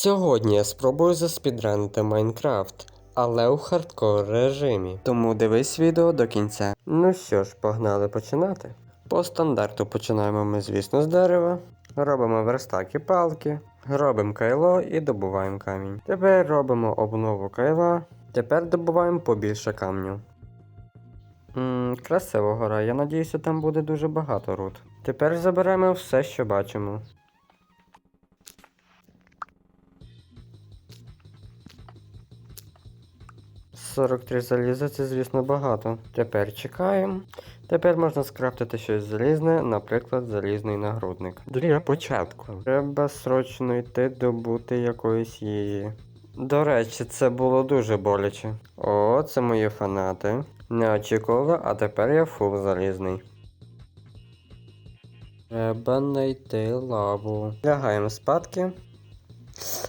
Сьогодні я спробую заспідранити Майнкрафт, але у хардкор режимі. Тому дивись відео до кінця. Ну що ж, погнали починати. По стандарту починаємо ми, звісно, з дерева. Робимо верстак і палки, робимо кайло і добуваємо камінь. Тепер робимо обнову кайла. Тепер добуваємо побільше камню. Ммм, красиво гора, я надіюся, там буде дуже багато руд. Тепер заберемо все, що бачимо. Сорок три заліза це, звісно, багато. Тепер чекаємо. Тепер можна скрафтити щось залізне, наприклад, залізний нагрудник. Для початку. Треба срочно йти добути якоїсь її. До речі, це було дуже боляче. О, це мої фанати. Не очікувала, а тепер я фул залізний. Треба знайти лаву. Лягаємо спадки.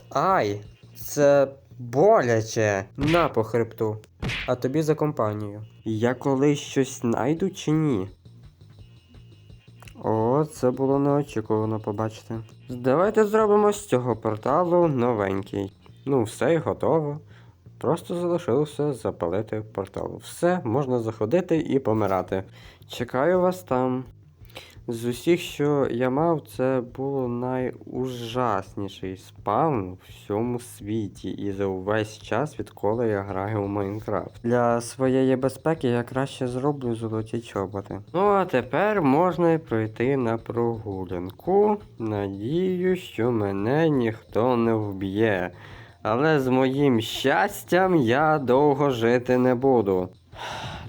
Ай! Це боляче! На по хребту. А тобі за компанію. Я колись щось знайду чи ні? О, це було неочікувано побачити. Давайте зробимо з цього порталу новенький. Ну, все і готово. Просто залишилося запалити портал. Все, можна заходити і помирати. Чекаю вас там. З усіх, що я мав, це було найужасніший спавн в всьому світі і за увесь час, відколи я граю у Майнкрафт. Для своєї безпеки я краще зроблю золоті чоботи. Ну а тепер можна пройти на прогулянку. Надію, що мене ніхто не вб'є. Але з моїм щастям я довго жити не буду.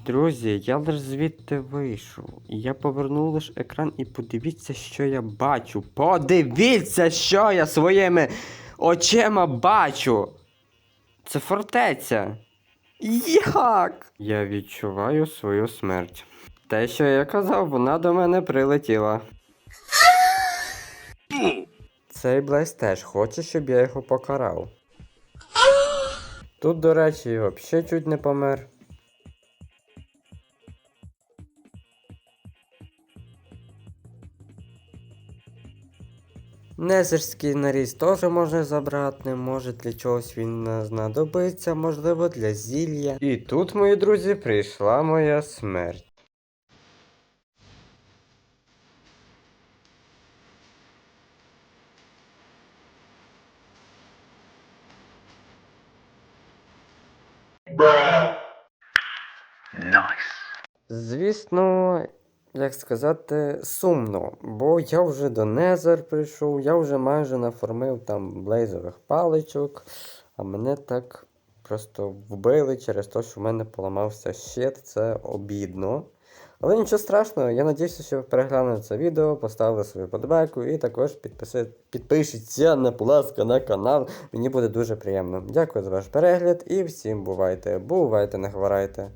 Друзі, я лише звідти вийшов. Я повернув лише екран і подивіться, що я бачу. Подивіться, що я своїми очима бачу. Це фортеця. Як? Я відчуваю свою смерть. Те, що я казав, вона до мене прилетіла. Цей Блейз теж хоче, щоб я його покарав. Тут, до речі, взагалі чуть не помер. Незерський наріз теж можна забрати, може для чогось він нам знадобиться, можливо для зілля. І тут, мої друзі, прийшла моя смерть. Звісно, як сказати, сумно, бо я вже до Незер прийшов, я вже майже наформив там блейзових паличок, а мене так просто вбили через те, що в мене поламався щит, це обідно. Але нічого страшного, я надіюся, що ви переглянули це відео, поставили свою подобайку і також підпишіться, на ласка, на канал. Мені буде дуже приємно. Дякую за ваш перегляд і всім бувайте, бувайте, не хворайте.